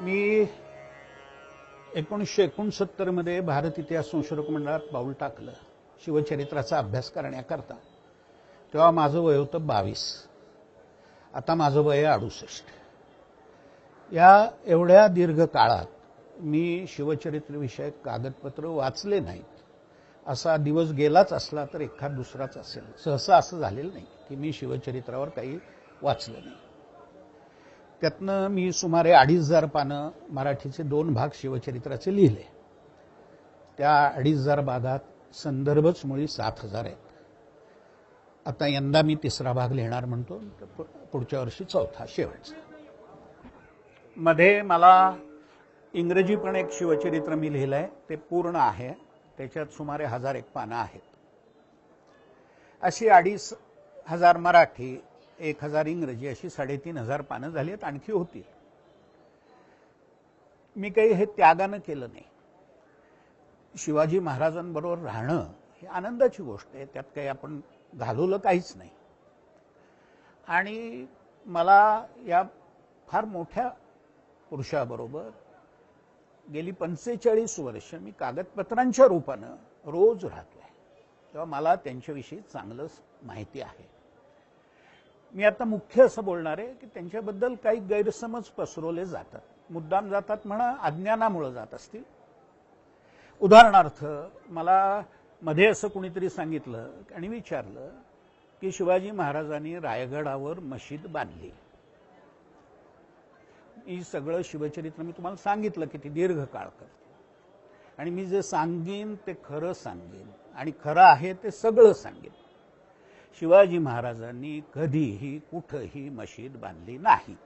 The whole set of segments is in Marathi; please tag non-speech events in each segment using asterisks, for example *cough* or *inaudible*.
मी एकोणीसशे एकोणसत्तरमध्ये भारत इतिहास संशोधक मंडळात पाऊल टाकलं. शिवचरित्राचा अभ्यास करण्याकरता. तेव्हा माझं वय होतं बावीस. आता माझं वय अडुसष्ट. या एवढ्या दीर्घ काळात मी शिवचरित्रविषयक कागदपत्र वाचले नाहीत. असा दिवस गेलाच असला तर एखाद दुसराच असेल. सहसा असं झालेलं नाही की मी शिवचरित्रावर काही वाचलं नाही. त्यातनं मी सुमारे अडीच हजार पानं मराठीचे दोन भाग शिवचरित्राचे लिहिले. त्या अडीच हजार भागात संदर्भच मुळी सात हजार आहेत. आता यंदा मी तिसरा भाग लिहिणार म्हणतो तर पु- पुढच्या वर्षी चौथा शेवटचा. मध्ये मला इंग्रजी पण एक शिवचरित्र मी लिहिलं आहे ते पूर्ण आहे. त्याच्यात सुमारे हजार एक पानं आहेत. अशी अडीच हजार मराठी एक हजार इंग्रजी अशी साडेतीन हजार पानं झाली आहेत आणखी होतील. मी काही हे त्यागानं केलं नाही. शिवाजी महाराजांबरोबर राहणं ही आनंदाची गोष्ट आहे त्यात काही आपण घालवलं काहीच नाही. आणि मला या फार मोठ्या पुरुषाबरोबर गेली पंचेचाळीस वर्ष मी कागदपत्रांच्या रूपानं रोज राहतोय. तेव्हा मला त्यांच्याविषयी चांगलंच माहिती आहे. मी आता मुख्य असं बोलणार आहे की त्यांच्याबद्दल काही गैरसमज पसरवले जातात. मुद्दाम जातात म्हणा अज्ञानामुळे जात असतील. उदाहरणार्थ मला मध्ये असं कुणीतरी सांगितलं आणि विचारलं की शिवाजी महाराजांनी रायगडावर मशीद बांधली. ही सगळं शिवचरित्र मी तुम्हाला सांगितलं की ती दीर्घ काळ करते. आणि मी जे सांगेन ते खरं सांगेन आणि खरं आहे ते सगळं सांगेन. शिवाजी महाराजांनी कधीही कुठंही मशीद बांधली नाही.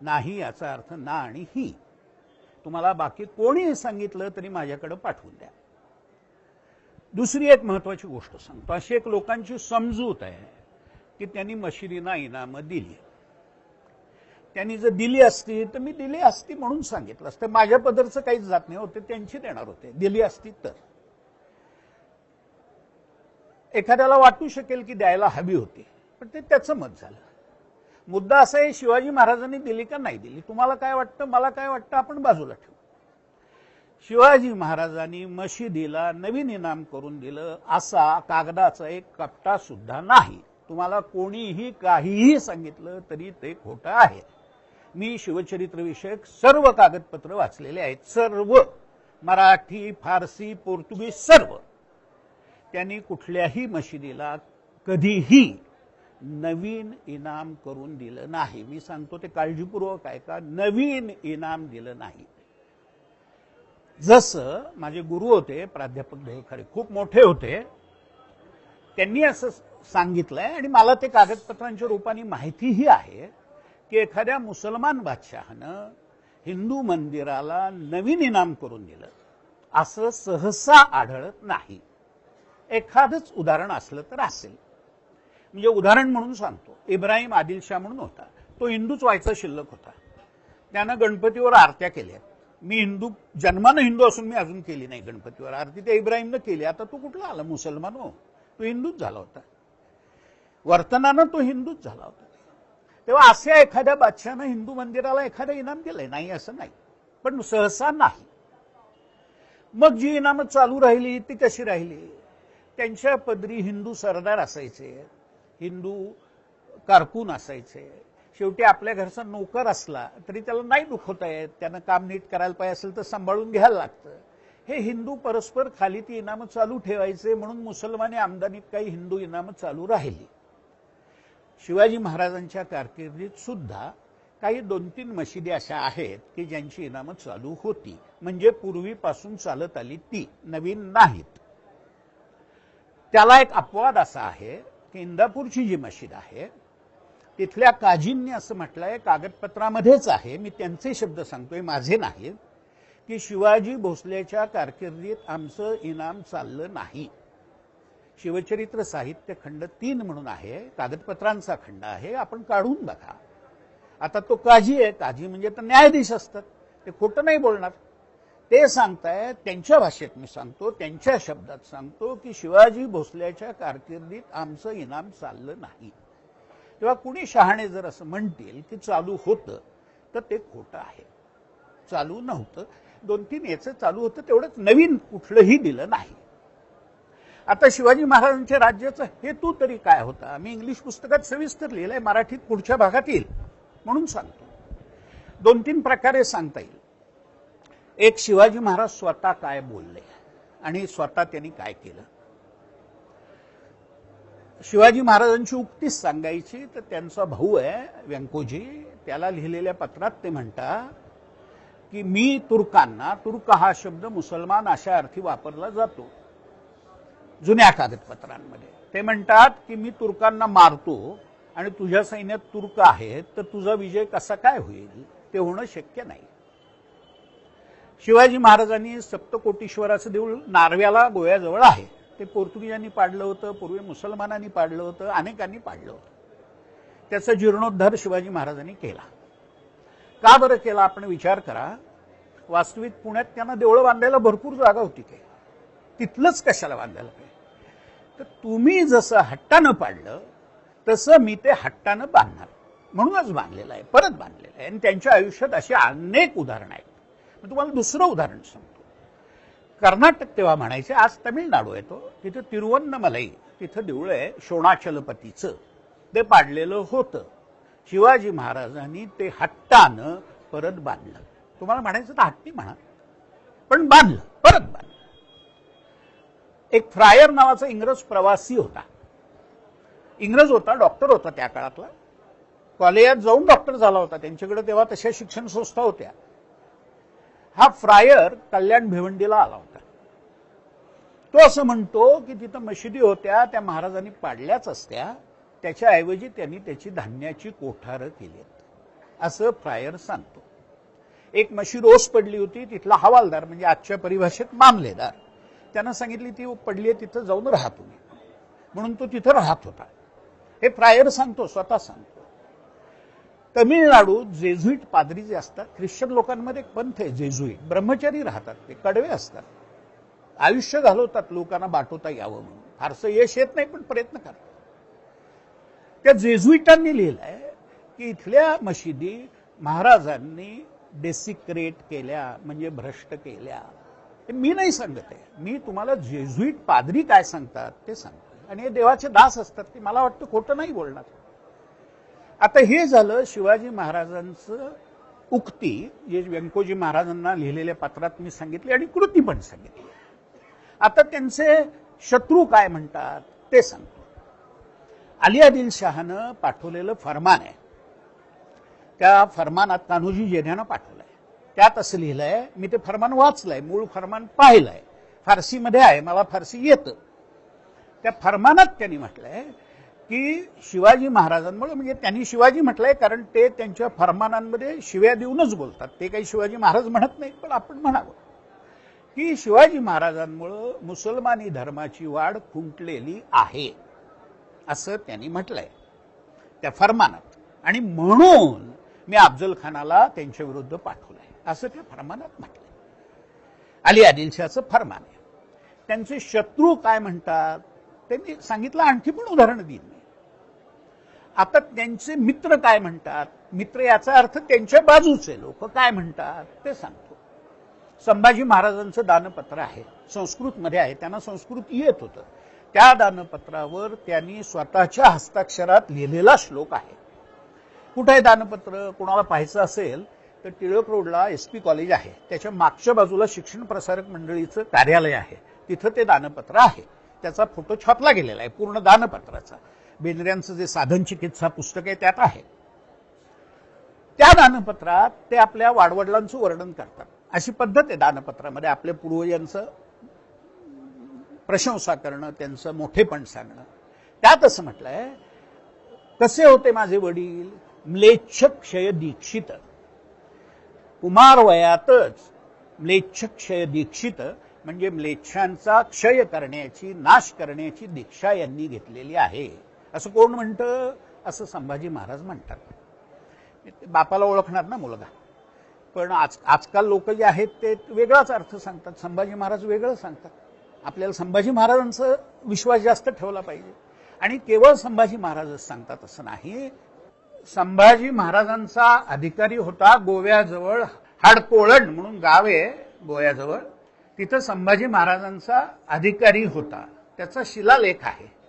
नाही याचा अर्थ ना आणि ही. तुम्हाला बाकी कोणी सांगितलं तरी माझ्याकडे पाठवून द्या. दुसरी एक महत्वाची गोष्ट सांगतो. अशी एक लोकांची समजूत आहे की त्यांनी मशिदीना इनामं दिली. त्यांनी जर दिली असती तर मी दिली असती म्हणून सांगितलं असतं. माझ्या पदरचं काहीच जात नाही होते त्यांची देणार होते. दिली असती तर. एखाद्याला वाटू शकेल की द्यायला हवी होती पण ते त्याचं मत झालं. मुद्दा असा आहे शिवाजी महाराजांनी दिली का नाही दिली? तुम्हाला काय वाटतं? मला काय वाटतं? आपण बाजूला ठेवू. शिवाजी महाराजांनी मशिदीला नवीन इनाम करून दिलं असा कागदाचा एक कपटा सुद्धा नाही. तुम्हाला कोणीही काहीही सांगितलं तरी ते खोटं आहे. मी शिवचरित्रविषयक सर्व कागदपत्र वाचलेले आहेत सर्व. मराठी फारसी पोर्तुगीज सर्व. त्यांनी कुठल्याही मशिदीला कधीही नवीन इनाम करून दिलं नाही. मी सांगतो ते काळजीपूर्वक आहे का नवीन इनाम दिलं नाही. जसं माझे गुरु होते प्राध्यापक देवखरे खूप मोठे होते त्यांनी असं सांगितलंय आणि मला ते कागदपत्रांच्या रूपाने माहितीही आहे की एखाद्या मुसलमान बादशहानं हिंदू मंदिराला नवीन इनाम करून दिलं. असं सहसा आढळत नाही. एखादंच उदाहरण असलं तर असेल. म्हणजे उदाहरण म्हणून सांगतो. इब्राहिम आदिलशाह म्हणून होता. तो हिंदूच व्हायचा शिल्लक होता. त्यानं गणपतीवर आरत्या केल्या. मी हिंदू जन्मानं हिंदू असून मी अजून केली नाही गणपतीवर आरती. त्या इब्राहिमनं केली. आता तो कुठला आला? मुसलमान हो. तो हिंदूच झाला होता. वर्तनानं तो हिंदूच झाला होता. तेव्हा अशा एखाद्या बादशहानं हिंदू मंदिराला एखादं इनाम दिलंय? नाही असं नाही. पण सहसा नाही. मग जी इनामं चालू राहिली ती कशी राहिली? त्यांच्या पदरी हिंदू सरदार असायचे हिंदू कारकून असायचे. शेवटी आपल्या घरचा नोकर असला तरी त्याला नाही दुखवता येत त्यानं काम नीट करायला पाहिजे असेल तर सांभाळून घ्यायला लागतं. हे हिंदू परस्पर खाली ती इनामं चालू ठेवायचे म्हणून मुसलमानी आमदानीत काही हिंदू इनामं चालू राहिली. शिवाजी महाराजांच्या कारकिर्दीत सुद्धा काही दोन तीन मशिदी अशा आहेत की ज्यांची इनामं चालू होती. म्हणजे पूर्वीपासून चालत आली ती. नवीन नाहीत. त्याला एक अपवाद असा आहे की इंदापूरची जी मशीद आहे तिथल्या काजींनी असं म्हटलंय कागदपत्रामध्येच आहे मी त्यांचे शब्द सांगतोय माझे नाहीत की शिवाजी भोसलेच्या कारकिर्दीत आमचं इनाम चाललं नाही. शिवचरित्र साहित्य खंड तीन म्हणून आहे कागदपत्रांचा खंड आहे आपण काढून बघा. आता तो काजी आहे काजी म्हणजे तर न्यायाधीश असतात ते खोटं नाही बोलणार. ते सांगतायत त्यांच्या भाषेत मी सांगतो त्यांच्या शब्दात सांगतो की शिवाजी भोसल्याच्या कारकिर्दीत आमचं इनाम चाललं नाही. तेव्हा कुणी शहाणे जर असं म्हणतील की चालू होतं तर ते खोटं आहे. चालू नव्हतं. दोन तीन याचं चालू होतं तेवढंच नवीन कुठलंही दिलं नाही. आता शिवाजी महाराजांच्या राज्याचा हेतू तरी काय होता? मी इंग्लिश पुस्तकात सविस्तर लिहिलंय मराठीत पुढच्या भागात येईल म्हणून सांगतो. दोन तीन प्रकारे सांगता येईल. एक शिवाजी महाराज स्वतः काय बोलले? आणि स्वतः त्यांनी काय केलं? शिवाजी महाराजांची उक्तीच सांगायची तर त्यांचा भाऊ आहे व्यंकोजी त्याला लिहिलेल्या पत्रात ते म्हणतात की मी तुर्कांना तुर्क हा शब्द मुसलमान अशा अर्थी वापरला जातो जुन्या कागदपत्रांमध्ये. ते म्हणतात की मी तुर्कांना मारतो आणि तुझ्या सैन्यात तुर्क आहेत तर तुझा विजय कसा काय होईल? ते होणं शक्य नाही. शिवाजी महाराजांनी सप्तकोटीश्वराचं देऊळ नारव्याला गोव्याजवळ आहे. ते पोर्तुगीजांनी पाडलं होतं पूर्वी मुसलमानांनी पाडलं होतं अनेकांनी पाडलं होतं. त्याचा जीर्णोद्धार शिवाजी महाराजांनी केला. का बरं केला आपण विचार करा. वास्तविक पुण्यात त्यांना देवळं बांधायला भरपूर जागा होती ते तिथलंच कशाला बांधायला पाहिजे? तर तुम्ही जसं हट्टानं पाडलं तसं मी ते हट्टानं बांधणार. म्हणूनच बांधलेलं आहे परत बांधलेलं आहे. आणि त्यांच्या आयुष्यात अशी अनेक उदाहरणं आहेत. मी तुम्हाला दुसरं उदाहरण सांगतो. कर्नाटक तेव्हा म्हणायचे आज तमिळनाडू आहे तो तिथं तिरुवन्नमलाई तिथं देऊळ आहे शोणाचलपतीचं ते पाडलेलं होतं. शिवाजी महाराजांनी ते हट्टानं परत बांधलं. तुम्हाला म्हणायचं तर हट्टी म्हणा पण बांधलं परत बांधलं. एक फ्रायर नावाचा इंग्रज प्रवासी होता. इंग्रज होता डॉक्टर होता त्या काळातला. कॉलेजात जाऊन डॉक्टर झाला होता. त्यांच्याकडे तेव्हा तशा शिक्षण संस्था होत्या. हा फ्रायर कल्याण भिवंडीला आला होता. तो असं म्हणतो की तिथं मशिदी होत्या त्या महाराजांनी पाडल्याच असत्या त्याच्याऐवजी त्यांनी त्याची धान्याची कोठारं केली असं फ्रायर सांगतो. एक मशीद ओस पडली होती तिथला हवालदार म्हणजे आजच्या परिभाषेत मामलेदार त्यानं सांगितली ती पडली आहे तिथं जाऊन राहा तुम्ही. म्हणून तो तिथं राहत होता. हे फ्रायर सांगतो स्वतः सांगतो. तमिळनाडू जेझुईट पादरी जे असतात ख्रिश्चन लोकांमध्ये एक पंथ आहे जेझुईट ब्रह्मचारी राहतात ते कडवे असतात. आयुष्य घालवतात लोकांना बाटवता यावं म्हणून. फारसं यश येत नाही पण प्रयत्न करतात. त्या जेझुईटांनी लिहिलंय की इथल्या मशिदी महाराजांनी डेसिक्रेट केल्या म्हणजे भ्रष्ट केल्या. हे मी नाही सांगत आहे. मी तुम्हाला जेझुईट पादरी काय सांगतात ते सांगतो आणि हे देवाचे दास असतात ते मला वाटतं खोटं नाही बोलणार. आता हे झालं शिवाजी महाराजांचं उक्ती जे व्यंकोजी महाराजांना लिहिलेल्या पत्रात मी सांगितली आणि कृती पण सांगितली. आता त्यांचे शत्रू काय म्हणतात ते सांगतो. अली शहानं पाठवलेलं फरमान आहे. त्या फरमानात कान्होजी जेन्यानं पाठवलंय. त्यात असं लिहिलंय मी ते फरमान वाचलंय मूळ फरमान पाहिलंय. फारसीमध्ये आहे मला फारसी येतं. त्या फरमानात त्यांनी म्हटलंय की शिवाजी महाराजांमुळे म्हणजे त्यांनी शिवाजी म्हटलंय कारण ते त्यांच्या फरमानांमध्ये शिव्या देऊनच बोलतात. ते काही शिवाजी महाराज म्हणत नाहीत पण आपण म्हणावं. की शिवाजी महाराजांमुळं मुसलमानी धर्माची वाढ खुंटलेली आहे असं त्यांनी म्हटलंय त्या फरमानात. आणि म्हणून मी अफजल खानाला त्यांच्या विरुद्ध पाठवलंय असं त्या फरमानात म्हटलंय. अली आदिलशाचं फरमान आहे. त्यांचे शत्रू काय म्हणतात त्यांनी सांगितलं आणखी पण उदाहरण देईन. आता त्यांचे मित्र काय म्हणतात? मित्र याचा अर्थ त्यांच्या बाजूचे लोक काय म्हणतात? ते सांगतो. संभाजी महाराजांचं दानपत्र आहे. संस्कृतमध्ये आहे. त्यांना संस्कृत येत होतं. त्या दानपत्रावर त्यांनी स्वतःच्या हस्ताक्षरात लिहिलेला श्लोक आहे. कुठे आहे दानपत्र? कोणाला पाहायचं असेल तर टिळक रोडला एस पी कॉलेज आहे. त्याच्या मागच्या बाजूला शिक्षण प्रसारक मंडळीचं कार्यालय आहे. तिथं ते दानपत्र आहे. त्याचा फोटो छापला गेलेला आहे. पूर्ण दानपत्राचा. बेंद्र्यांचं जे साधन चिकित्सा पुस्तक आहे त्यात आहे. त्या दानपत्रात ते आपल्या वाडवडिलांचं वर्णन करतात. अशी पद्धत आहे दानपत्रामध्ये. आपल्या पूर्वजांचं प्रशंसा करणं त्यांचं मोठेपण सांगणं. त्यात असं म्हटलंय कसे होते माझे वडील? म्लेच्छ क्षय दीक्षित. कुमार वयातच म्लेच्छ क्षय दीक्षित म्हणजे म्लेच्छांचा क्षय करण्याची नाश करण्याची दीक्षा यांनी घेतलेली आहे. असं कोण म्हणतं? असं संभाजी महाराज म्हणतात. बापाला ओळखणार ना मुलगा. पण आज आजकाल लोक जे आहेत ते वेगळाच अर्थ सांगतात. संभाजी महाराज वेगळं सांगतात. आपल्याला संभाजी महाराजांचा विश्वास जास्त ठेवला पाहिजे. आणि केवळ संभाजी महाराजच सांगतात असं नाही. संभाजी महाराजांचा अधिकारी होता गोव्याजवळ हाडकोळण म्हणून गाव आहे गोव्याजवळ. तिथं संभाजी महाराजांचा अधिकारी होता. त्याचा शिलालेख आहे.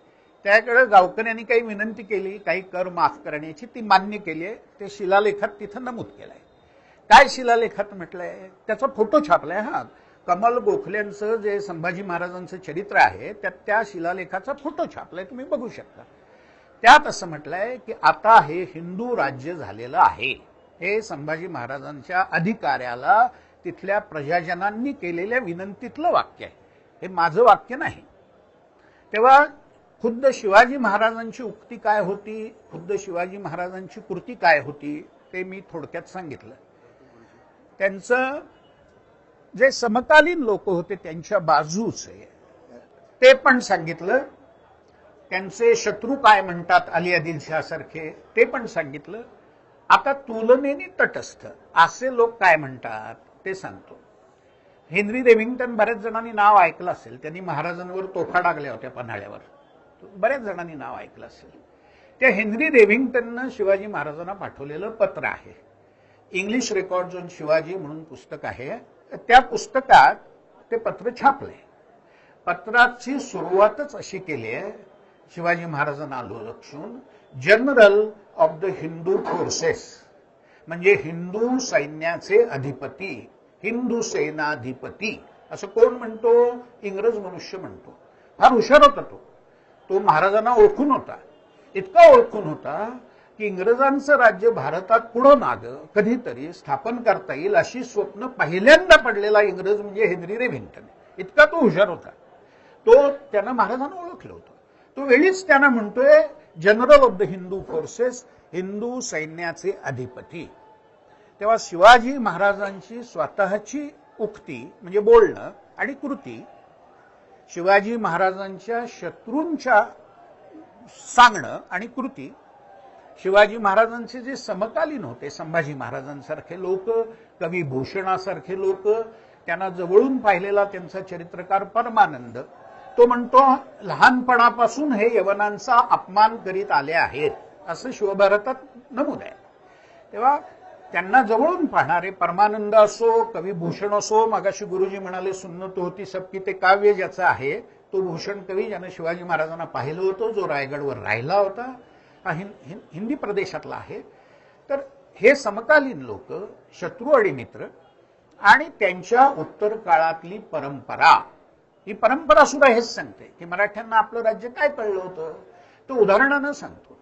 त्याकडे गावकऱ्यांनी काही विनंती केली काही कर माफ करण्याची ती मान्य केली आहे. ते शिलालेखात तिथं नमूद केलंय. काय शिलालेखात म्हटलंय? त्याचा फोटो छापलाय हा. कमल गोखल्यांचं जे संभाजी महाराजांचं चरित्र आहे त्यात त्या शिलालेखाचा फोटो छापलाय तुम्ही बघू शकता. त्यात असं म्हटलंय की आता हे हिंदू राज्य झालेलं आहे. हे संभाजी महाराजांच्या अधिकाऱ्याला तिथल्या प्रजाजनांनी केलेल्या विनंतीतलं वाक्य आहे. हे माझं वाक्य नाही. तेव्हा खुद्द शिवाजी महाराजांची उक्ती काय होती? खुद्द शिवाजी महाराजांची कृती काय होती? ते मी थोडक्यात सांगितलं. त्यांचं जे समकालीन लोक होते त्यांच्या बाजूचे ते पण सांगितलं. त्यांचे शत्रू काय म्हणतात अली आदिलशाह सारखे ते पण सांगितलं. आता तुलनेने तटस्थ असे लोक काय म्हणतात ते सांगतो. हेनरी रेव्हिंग्टन बऱ्याच जणांनी नाव ऐकलं असेल त्यांनी महाराजांवर तोफा डागल्या होत्या पन्हाळ्यावर. बऱ्याच जणांनी नाव ऐकलं असेल. त्या हेनरी रेव्हिंग्टननं शिवाजी महाराजांना पाठवलेलं पत्र आहे. इंग्लिश रेकॉर्ड ऑन शिवाजी म्हणून पुस्तक आहे. त्या पुस्तकात ते पत्र छापले पत्राची सुरुवातच अशी केली आहे. शिवाजी महाराजांना आलो लक्षून. General of the Hindu forces म्हणजे हिंदू सैन्याचे अधिपती हिंदू सेनाधिपती असं कोण म्हणतो? इंग्रज मनुष्य म्हणतो. फार हुशार होता तो. तो महाराजांना ओळखून होता. इतका ओळखून होता की इंग्रजांचं राज्य भारतात पुढं माग कधीतरी स्थापन करता येईल अशी स्वप्न पहिल्यांदा पडलेला इंग्रज म्हणजे हेनरी रेव्हिंग्टन. इतका तो हुशार होता. तो त्यांना महाराजांना ओळखलं होतं. तो वेळीच त्यांना म्हणतोय general of the Hindu forces Hindu सैन्याचे अधिपती. तेव्हा शिवाजी महाराजांची स्वतःची उक्ती म्हणजे बोलणं आणि कृती शिवाजी महाराजांच्या शत्रूंच्या सांगणं आणि कृती. शिवाजी महाराजांचे जे समकालीन होते संभाजी महाराजांसारखे लोक कवी भूषणासारखे लोक त्यांना जवळून पाहिलेला त्यांचा चरित्रकार परमानंद तो म्हणतो लहानपणापासून हे यवनांचा अपमान करीत आले आहेत असं शिवभारतात नमूद आहे. तेव्हा त्यांना जवळून पाहणारे परमानंद असो कवी भूषण असो मागाशी गुरुजी म्हणाले सुन्नत होती सबकी ते काव्य ज्याचं आहे तो भूषण कवी ज्यानं शिवाजी महाराजांना पाहिलं होतं जो रायगडवर राहिला होता हा हिंदी प्रदेशातला आहे. तर हे समकालीन लोक शत्रू आणि मित्र आणि त्यांच्या उत्तर काळातली परंपरा ही परंपरा सुद्धा हेच सांगते की मराठ्यांना आपलं राज्य काय कळलं होतं? तो उदाहरणानं सांगतो.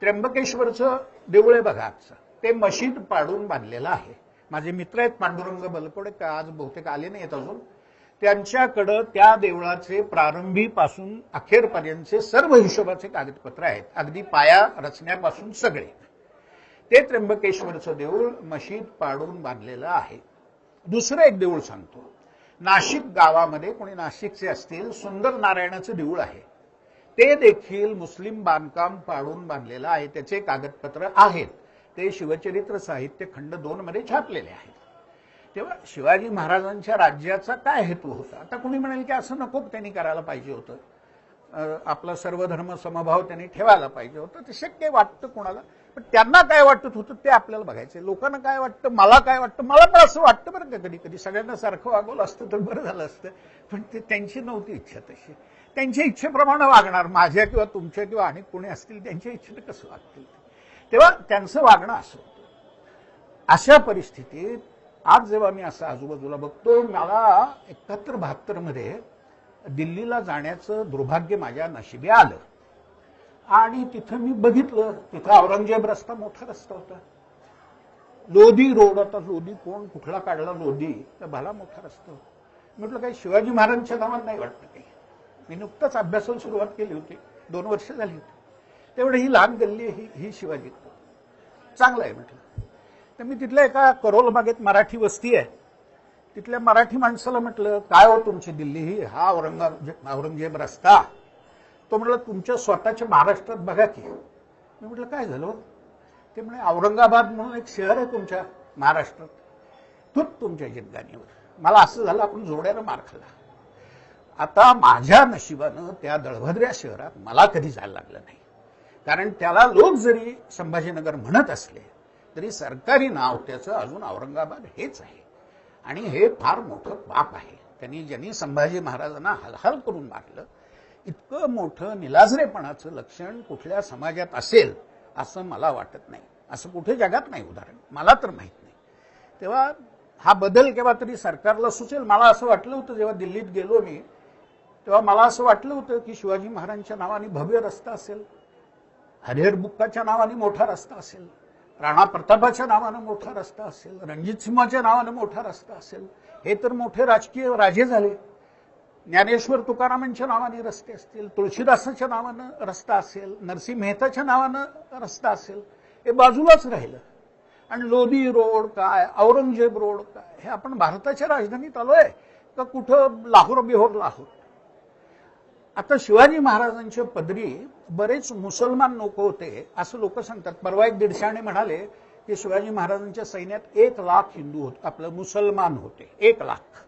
त्र्यंबकेश्वरचं देऊळे बघा आजचं. ते मशीद पाडून बांधलेलं आहे. माझे मित्र आहेत पांडुरंग बलकोडे का आज बहुतेक आले नाहीत अजून. त्यांच्याकडं त्या देवळाचे प्रारंभीपासून अखेरपर्यंतचे सर्व हिशोबाचे कागदपत्र आहेत. अगदी पाया रचण्यापासून सगळे. ते त्र्यंबकेश्वरचं देऊळ मशीद पाडून बांधलेलं आहे. दुसरं एक देऊळ सांगतो. नाशिक गावामध्ये कोणी नाशिकचे असतील सुंदर नारायणाचं देऊळ आहे. ते देखील मुस्लिम बांधकाम पाडून बांधलेलं आहे. त्याचे कागदपत्र आहेत. ते शिवचरित्र साहित्य खंड दोन मध्ये छापलेले आहेत. तेव्हा शिवाजी महाराजांच्या राज्याचा काय हेतू होता? आता कुणी म्हणेल की असं नको त्यांनी करायला पाहिजे होतं. आपला सर्व धर्म समभाव त्यांनी ठेवायला पाहिजे होतं. ते शक्य वाटतं कोणाला. पण त्यांना काय वाटत होतं ते आपल्याला बघायचं लोकांना काय वाटतं? मला काय वाटतं? मला पण असं वाटतं बरं का कधी कधी. सगळ्यांना सारखं वागवलं असतं तर बरं झालं असतं. पण ते त्यांची नव्हती इच्छा तशी. त्यांच्या इच्छेप्रमाणे वागणार माझ्या किंवा तुमच्या किंवा आणि कोणी असतील त्यांच्या इच्छेनं कसं वागतील? तेव्हा त्यांचं वागणं असं होतं. अशा परिस्थितीत आज जेव्हा मी असं आजूबाजूला बघतो मला एकाहत्तर बहात्तरमध्ये दिल्लीला जाण्याचं दुर्भाग्य माझ्या नशिबी आलं. आणि तिथं मी बघितलं तिथं औरंगजेब रस्ता मोठा रस्ता होता. लोधी रोड होता लोधी कोण कुठला काढला लोधी तर भला मोठा रस्ता होता. म्हटलं काही शिवाजी महाराजांच्या नावात नाही वाटतं काही. मी नुकताच अभ्यासाला सुरुवात केली होती. दोन वर्ष झाली होती. तेवढं ही लहान गल्ली ही ही शिवाजी. चांगलं आहे म्हटलं. तर मी तिथल्या एका करोल बागेत मराठी वस्ती आहे. तिथल्या मराठी माणसाला म्हटलं काय हो तुमची दिल्ली ही? हा औरंगाबाद औरंगजेब रस्ता. तो म्हटलं तुमच्या स्वतःच्या महाराष्ट्रात बघा की. मी म्हटलं काय झालं हो? ते म्हणे औरंगाबाद म्हणून एक शहर आहे तुमच्या महाराष्ट्रात. तूच तुमच्या जिद्गानीवर मला असं झालं आपण जोड्यानं मार खाल्ला. आता माझ्या नशिबानं त्या दळभद्र्या शहरात मला कधी जायला लागलं नाही. कारण त्याला लोक जरी संभाजीनगर म्हणत असले तरी सरकारी नाव त्याचं अजून औरंगाबाद हेच आहे. आणि हे फार मोठं पाप आहे. त्यांनी ज्यांनी संभाजी महाराजांना हलहल करून मारलं इतकं मोठं निलाजरेपणाचं लक्षण कुठल्या समाजात असेल असं मला वाटत नाही. असं कुठे जगात नाही उदाहरण. मला तर माहीत नाही. तेव्हा हा बदल केव्हा तरी सरकारला सुचेल. मला असं वाटलं होतं जेव्हा दिल्लीत गेलो मी तेव्हा मला असं वाटलं होतं की शिवाजी महाराजांच्या नावाने भव्य रस्ता असेल. हरिहर बुक्काच्या नावाने मोठा रस्ता असेल राणा प्रतापाच्या नावानं मोठा रस्ता असेल रणजित सिंहाच्या नावानं मोठा रस्ता असेल हे तर मोठे राजकीय राजे झाले. ज्ञानेश्वर तुकारामांच्या नावाने रस्ते असतील तुळशीदासाच्या नावानं रस्ता असेल नरसिंह मेहताच्या नावानं रस्ता असेल हे बाजूलाच राहिलं. आणि लोधी रोड काय औरंगजेब रोड काय हे आपण भारताच्या राजधानीत आलोय का कुठं लाहोर बिहोर लाहोर आता शिवाजी महाराजांच्या पदरी बरेच मुसलमान लोक होते असं लोक सांगतात. परवा एक दीडशाने म्हणाले की शिवाजी महाराजांच्या सैन्यात एक लाख हिंदू होते आपलं मुसलमान होते एक लाख.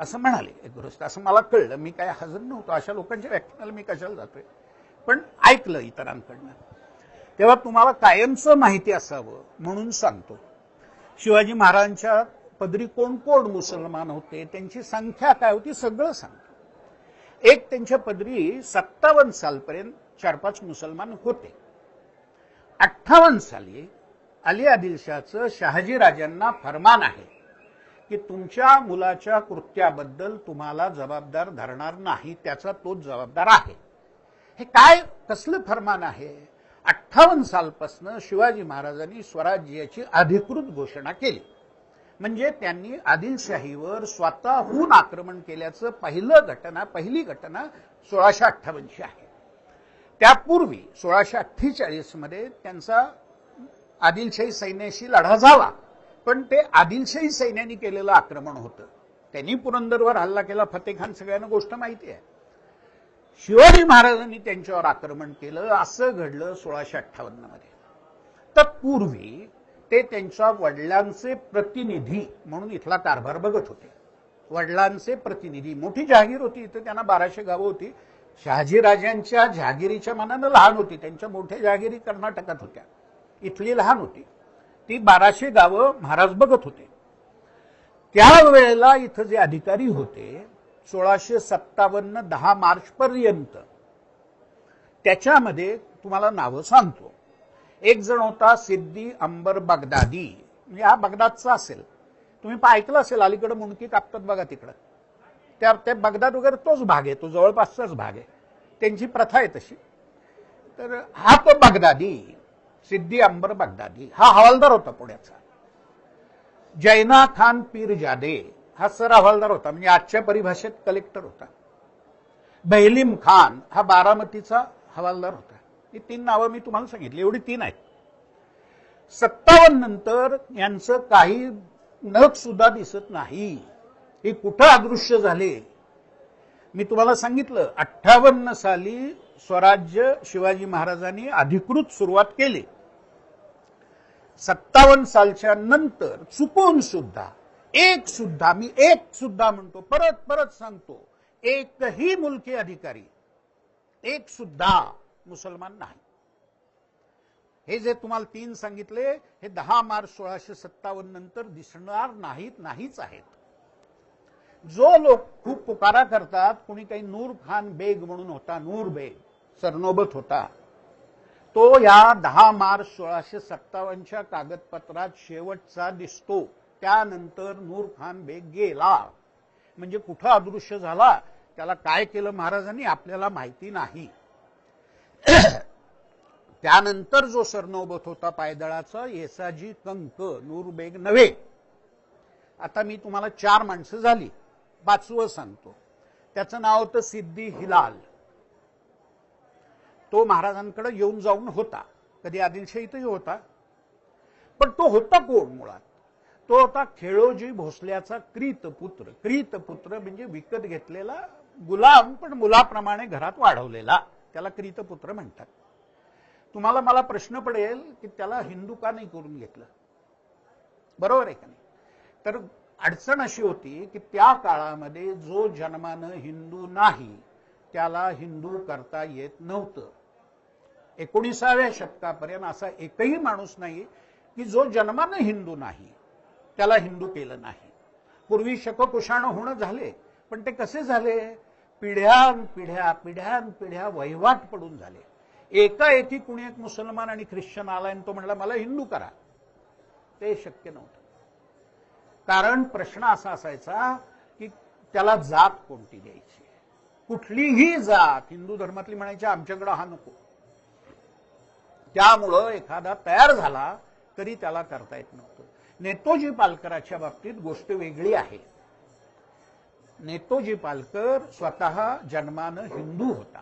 असं म्हणाले एक गोष्ट असं मला कळलं मी काय हजर नव्हतो अशा लोकांच्या व्याख्यानाला मी कशाला जातोय? पण ऐकलं इतरांकडनं. तेव्हा तुम्हाला कायमचं माहिती असावं म्हणून सांगतो. शिवाजी महाराजांच्या पदरी कोण कोण मुसलमान होते त्यांची संख्या काय होती सगळं सांग एक त्यांच्या पदरी सत्तावन्न सालपर्यंत चार पाच मुसलमान होते. अठ्ठावन्न साली अली आदिलशाहचं शहाजी राजांना फरमान आहे की तुमच्या मुलाच्या कृत्याबद्दल तुम्हाला जबाबदार धरणार नाही त्याचा तोच जबाबदार आहे. हे काय कसलं फरमान आहे? अठ्ठावन्न सालपासनं शिवाजी महाराजांनी स्वराज्याची अधिकृत घोषणा केली. म्हणजे त्यांनी आदिलशाहीवर स्वतःहून आक्रमण केल्याचं पहिलं घटना पहिली घटना सोळाशे अठ्ठावन्नची आहे. त्यापूर्वी सोळाशे अठ्ठेचाळीसमध्ये त्यांचा आदिलशाही सैन्याशी लढा झाला पण ते आदिलशाही सैन्याने केलेलं आक्रमण होतं. त्यांनी पुरंदरवर हल्ला केला फतेखान सगळ्यांना गोष्ट माहिती आहे. शिवाजी महाराजांनी त्यांच्यावर आक्रमण केलं असं घडलं सोळाशे अठ्ठावन्नमध्ये तत्पूर्वी ते त्यांच्या वडिलांचे प्रतिनिधी म्हणून इथला कारभार बघत होते. वडिलांचे प्रतिनिधी. मोठी जहागीर होती. इथं त्यांना बाराशे गावं होती. शहाजीराजांच्या जहागिरीच्या मनानं लहान होती. त्यांच्या मोठ्या जहागिरी कर्नाटकात होत्या. इथली लहान होती. ती बाराशे गावं महाराज बघत होते. त्यावेळेला इथं जे अधिकारी होते सोळाशे सत्तावन्न दहा मार्च पर्यंत त्याच्यामध्ये तुम्हाला नावं सांगतो. एक जण होता सिद्दी अंबर बगदादी. म्हणजे हा बगदादचा असेल. तुम्ही ऐकलं असेल अलीकडे मुंडकी कापतात बघा तिकडं. त्या ते बगदाद वगैरे तोच भाग आहे तो जवळपासचाच भाग आहे. त्यांची प्रथा आहे तशी. तर हा तो बगदादी सिद्धी अंबर बगदादी. हा हवालदार होता पुण्याचा. जैना खान पीर जादे हा सर हवालदार होता. म्हणजे आजच्या परिभाषेत कलेक्टर होता. बहलीम खान हा बारामतीचा हवालदार होता. ही तीन नावं मी तुम्हाला सांगितली. एवढी तीन आहेत. सत्तावन्न नंतर यांचं काही नख सुद्धा दिसत नाही. हे कुठं अदृश्य झाले? मी तुम्हाला सांगितलं अठ्ठावन्न साली स्वराज्य शिवाजी महाराजांनी अधिकृत सुरुवात केली. सत्तावन्न सालच्या नंतर चुकून सुद्धा एक सुद्धा मी एक सुद्धा म्हणतो परत परत सांगतो एकही मुलकी अधिकारी एक सुद्धा मुसलमान नाही. हे जे तुम्हाला तीन सांगितले हे दहा मार्च सोळाशे सत्तावन्न नंतर दिसणार नाहीत नाहीच आहेत. जो लोक खूप पुकारा करतात कुणी काही नूर खान बेग म्हणून होता नूर बेग सरनोबत होता तो या दहा मार्च सोळाशे सत्तावन्नच्या कागदपत्रात शेवटचा दिसतो. त्यानंतर नूर खान बेग गेला. म्हणजे कुठं अदृश्य झाला? त्याला काय केलं महाराजांनी? आपल्याला माहिती नाही. *coughs* त्यानंतर जो सरनौबत होता पायदळाचा येसाजी कंक नूरबेग नव्हे. आता मी तुम्हाला चार माणसं झाली. पाचवं सांगतो. त्याचं नाव होतं सिद्धी हिलाल. तो महाराजांकडे येऊन जाऊन होता. कधी आदिलशाहीतही होता. पण तो होता कोण मुळात? तो होता खेळोजी भोसल्याचा क्रीत पुत्र. क्रीत पुत्र म्हणजे विकत घेतलेला गुलाम पण मुलाप्रमाणे घरात वाढवलेला. त्याला क्रीतपुत्र म्हणतात. तुम्हाला मला प्रश्न पडेल की त्याला हिंदू का नाही करून घेतलं? बरोबर आहे का नाही? तर अडचण अशी होती की त्या काळामध्ये जो जन्मानं हिंदू नाही त्याला हिंदू करता येत नव्हतं. एकोणीसाव्या शतकापर्यंत असा एकही माणूस नाही की जो जन्मानं हिंदू नाही त्याला हिंदू केलं नाही. पूर्वी शककुशाण होणं झाले पण ते कसे झाले? पिढ्यान पिढ्या पिढ्यान पिढ्या वहिवाट पडून झाले. एकाएकी कुणी एक मुसलमान आणि ख्रिश्चन आला आणि तो म्हणला मला हिंदू करा. ते शक्य नव्हतं. कारण प्रश्न असा असायचा की त्याला जात कोणती द्यायची? कुठलीही जात हिंदू धर्मातली म्हणायची आमच्याकडं हा नको. त्यामुळं एखादा तयार झाला तरी त्याला करता येत नव्हतं. नेतोजी पालकराच्या बाबतीत गोष्ट वेगळी आहे. नेतोजी पालकर स्वतः जन्मानं हिंदू होता.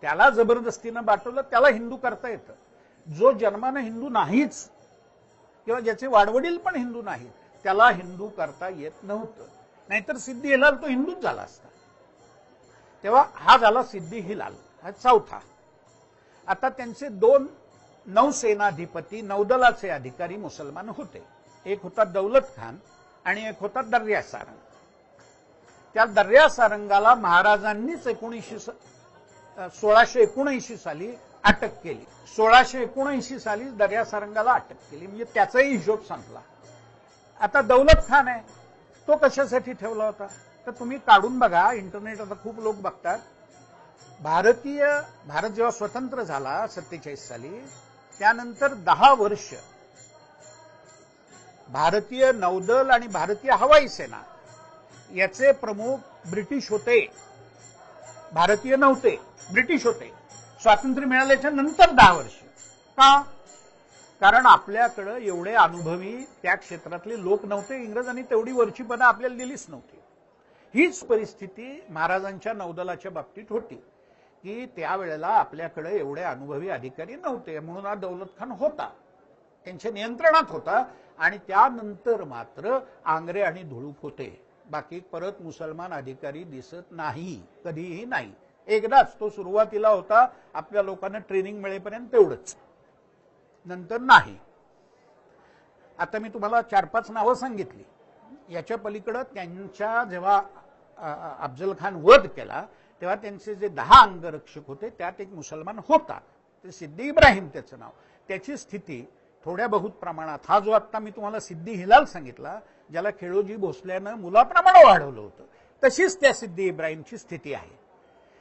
त्याला जबरदस्तीनं बाटवलं त्याला हिंदू करता येतं. जो जन्मानं हिंदू नाहीच किंवा ज्याचे वाडवडील पण हिंदू नाहीत त्याला हिंदू करता येत नव्हतं. नाहीतर सिद्धी हिलाल तो हिंदूच झाला असता. तेव्हा हा झाला सिद्धी हिलाल हा चौथा. आता त्यांचे दोन नौसेनाधिपती नौदलाचे अधिकारी मुसलमान होते. एक होता दौलत खान आणि एक होता दर्या सारंग. त्या दर्या सारंगाला महाराजांनीच एकोणीसशे सोळाशे एकोणऐंशी साली अटक केली. सोळाशे एकोणऐंशी साली दर्या सारंगाला अटक केली. म्हणजे त्याचाही हिशोब संपला. आता दौलत खान आहे. तो कशासाठी ठेवला होता? तर तुम्ही काढून बघा. इंटरनेट आता खूप लोक बघतात. भारतीय भारत जेव्हा स्वतंत्र झाला सत्तेचाळीस साली त्यानंतर दहा वर्ष भारतीय नौदल आणि भारतीय हवाई सेना याचे प्रमुख ब्रिटिश होते. भारतीय नव्हते ब्रिटिश होते. स्वातंत्र्य मिळाल्याच्या नंतर दहा वर्ष. का? कारण आपल्याकडं एवढे अनुभवी त्या क्षेत्रातले लोक नव्हते इंग्रजांनी तेवढी वरची पदं आपल्याला दिलीच नव्हती. हीच परिस्थिती महाराजांच्या नौदलाच्या बाबतीत होती की त्यावेळेला आपल्याकडे एवढे अनुभवी अधिकारी नव्हते. म्हणून हा दौलत खान होता. त्यांच्या नियंत्रणात होता आणि त्यानंतर मात्र आंग्रे आणि धुळूप होते. बाकी परत मुसलमान अधिकारी दिसत नाही कधीही नाही. एकदाच तो सुरुवातीला होता आपल्या लोकांना ट्रेनिंग मिळेपर्यंत तेवढंच. नंतर नाही. आता मी तुम्हाला चार पाच नावं सांगितली. याच्या पलीकडं त्यांच्या जेव्हा अफजल खान वध केला तेव्हा त्यांचे जे दहा अंगरक्षक होते त्यात एक मुसलमान होता. ते सिद्धी इब्राहिम त्याचं नाव. त्याची स्थिती थोड्या बहुत प्रमाणात हा जो आत्ता मी तुम्हाला सिद्धी हिलाल सांगितला ज्याला खेळोजी भोसल्यानं मुलाप्रमाणे वाढवलं होतं. तशीच त्या सिद्धी इब्राहिमची स्थिती आहे.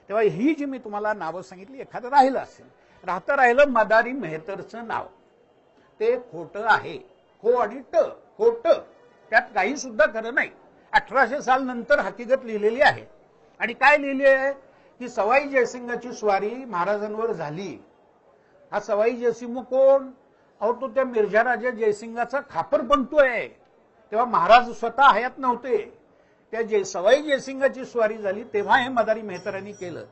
तेव्हा ही जी मी तुम्हाला नावं सांगितली एखादं राहिलं असेल. राहतं राहिलं मदारी मेहतरचं नाव. ते खोटं आहे. हो आणि ट खोट. त्यात काही सुद्धा खरं नाही. अठराशे साल नंतर हकीकत लिहिलेली आहे. आणि काय लिहिली आहे? की सवाई जयसिंगाची स्वारी महाराजांवर झाली. हा सवाई जयसिंग कोण? अहो तो त्या मिर्झा राजा जयसिंगाचा खापर बनतोय तेव्हा महाराज स्वतः हयात नव्हते. त्या जे सवाई जयसिंगाची स्वारी झाली तेव्हा हे मदारी मेहतरांनी केलं.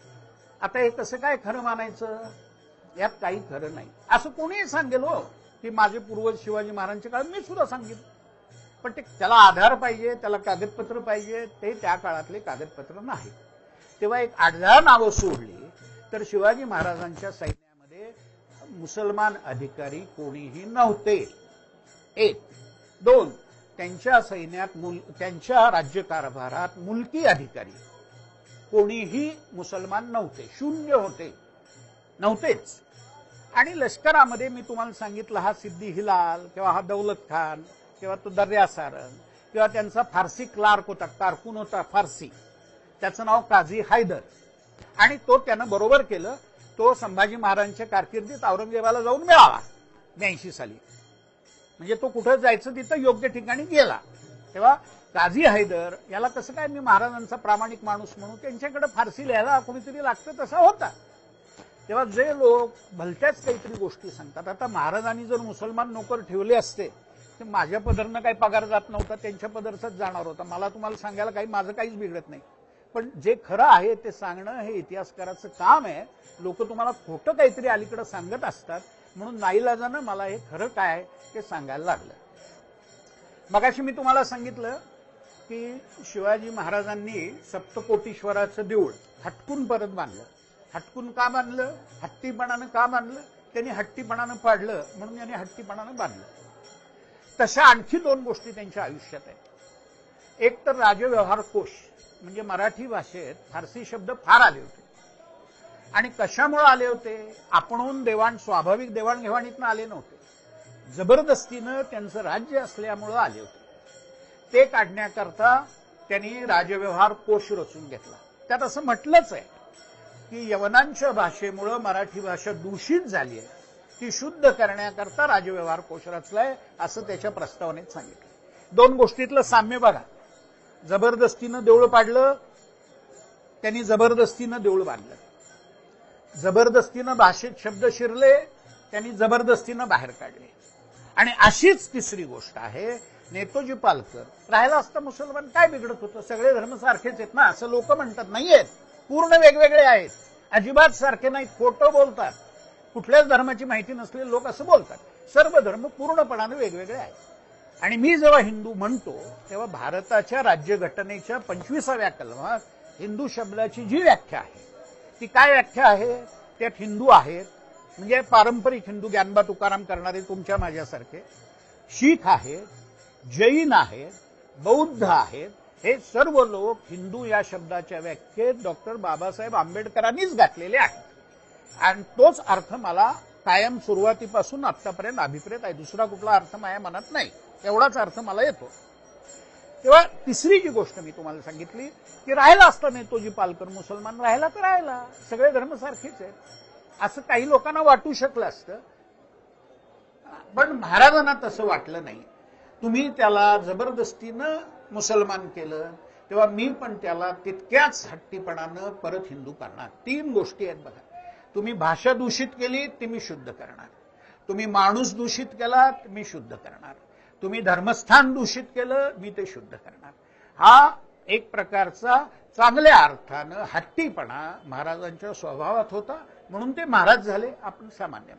आता हे कसं काय खरं मानायचं? यात काही खरं नाही. असं कोणीही सांगेल हो. की माझे पूर्वज शिवाजी महाराजांच्या काळात मी सुद्धा सांगितलं. पण ते त्याला आधार पाहिजे त्याला कागदपत्र पाहिजे ते त्या काळातले कागदपत्र नाही तेव्हा एक आठदहा नावं सोडली तर शिवाजी महाराजांच्या सैन्यामध्ये मुसलमान अधिकारी कोणीही नव्हते. एक दोन त्यांच्या सैन्यात मुल त्यांच्या राज्यकारभारात मुलकी अधिकारी. कोणीही मुसलमान नव्हते शून्य होते. नव्हतेच. आणि लष्करामध्ये मी तुम्हाला सांगितलं हा सिद्धी हिलाल किंवा हा दौलत खान किंवा तो दर्या सारंग किंवा त्यांचा फारसी क्लार्क होता कारकून होता फारसी. त्याचं नाव काझी हायदर आणि तो त्यानं बरोबर केलं तो संभाजी महाराजांच्या कारकिर्दीत औरंगजेबाला जाऊन मिळाला ब्याऐंशी साली. म्हणजे तो कुठं जायचं तिथं योग्य ठिकाणी गेला. तेव्हा काझी हैदर याला कसं काय मी महाराजांचा प्रामाणिक माणूस म्हणून त्यांच्याकडे फारसी लिहायला कोणीतरी लागतं तसा होता. तेव्हा जे लोक भलत्याच काहीतरी गोष्टी सांगतात. आता महाराजांनी जर मुसलमान नोकर ठेवले असते तर माझ्या पदरनं काही पगार जात नव्हता त्यांच्या पदरचाच जाणार होता. मला तुम्हाला सांगायला काही माझं काहीच बिघडत नाही. पण जे खरं आहे ते सांगणं हे इतिहासकाराचं काम आहे. लोक तुम्हाला खोटं काहीतरी अलीकडे सांगत असतात. म्हणून नाईलाजानं मला हे खरं काय ते सांगायला लागलं. मगाशी मी तुम्हाला सांगितलं की शिवाजी महाराजांनी सप्तकोटीश्वराचं देऊळ हटकून परत बांधलं. हटकून का बांधलं? हट्टीपणानं का बांधलं? त्यांनी हट्टीपणानं पाडलं म्हणून यांनी हट्टीपणानं बांधलं. तशा आणखी दोन गोष्टी त्यांच्या आयुष्यात आहेत. एक तर राजव्यवहार कोश म्हणजे मराठी भाषेत फारसी शब्द फार आले होते. आणि कशामुळे आले होते? आपणहून देवाण स्वाभाविक देवाणघेवाणीतनं आले नव्हते. जबरदस्तीनं त्यांचं राज्य असल्यामुळं आले होते. ते काढण्याकरता त्यांनी राजव्यवहार कोश रचून घेतला. त्यात असं म्हटलंच आहे की यवनांच्या भाषेमुळं मराठी भाषा दूषित झाली आहे. ती शुद्ध करण्याकरता राजव्यवहार कोश रचलाय असं त्याच्या प्रस्तावनेत सांगितलं. दोन गोष्टीतलं साम्य बघा. जबरदस्तीनं देऊळ पाडलं त्यांनी जबरदस्तीनं देऊळ बांधलं. जबरदस्तीनं भाषेत शब्द शिरले त्यांनी जबरदस्तीनं बाहेर काढले. आणि अशीच तिसरी गोष्ट आहे नेतोजी पालकर. राहिला असता मुसलमान काय बिघडत होतं? सगळे धर्म सारखेच आहेत ना? असं लोक म्हणतात नाहीयेत. पूर्ण वेगवेगळे आहेत. अजिबात सारखे नाहीत. खोटं बोलतात. कुठल्याच धर्माची माहिती नसलेले लोक असं बोलतात. सर्व धर्म पूर्णपणाने वेगवेगळे आहेत. आणि मी जेव्हा हिंदू म्हणतो तेव्हा भारताच्या राज्यघटनेच्या पंचवीसाव्या कलमात हिंदू शब्दाची जी व्याख्या आहे ती काय व्याख्या आहे त्यात हिंदू आहेत. म्हणजे पारंपरिक हिंदू ज्ञानबा तुकाराम करणारे तुमच्या माझ्यासारखे. शीख आहेत जैन आहेत बौद्ध आहेत. हे सर्व लोक हिंदू या शब्दाच्या व्याख्येत डॉक्टर बाबासाहेब आंबेडकरांनीच घातलेले आहेत. आणि तोच अर्थ मला कायम सुरुवातीपासून आतापर्यंत अभिप्रेत आहे. दुसरा कुठला अर्थ माझ्या मनात नाही. एवढाच अर्थ मला येतो. तेव्हा तिसरी जी गोष्ट मी तुम्हाला सांगितली की राहायला असतं जी पालकर मुसलमान राहिला तर राहिला. सगळे धर्म सारखेच आहेत. असं काही लोकांना वाटू शकलं असतं. पण महाराजांना तसं वाटलं नाही. तुम्ही त्याला जबरदस्तीनं मुसलमान केलं तेव्हा मी पण त्याला तितक्याच हट्टीपणानं परत हिंदू करणार. तीन गोष्टी आहेत बघा. तुम्ही भाषा दूषित केली ती मी शुद्ध करणार. तुम्ही माणूस दूषित केला मी शुद्ध करणार. तुम्ही धर्मस्थान दूषित केलं मी ते शुद्ध करणार. हा एक प्रकारचा चांगल्या अर्थानं हट्टीपणा महाराजांच्या स्वभावात होता म्हणून ते महाराज झाले आपण सामान्य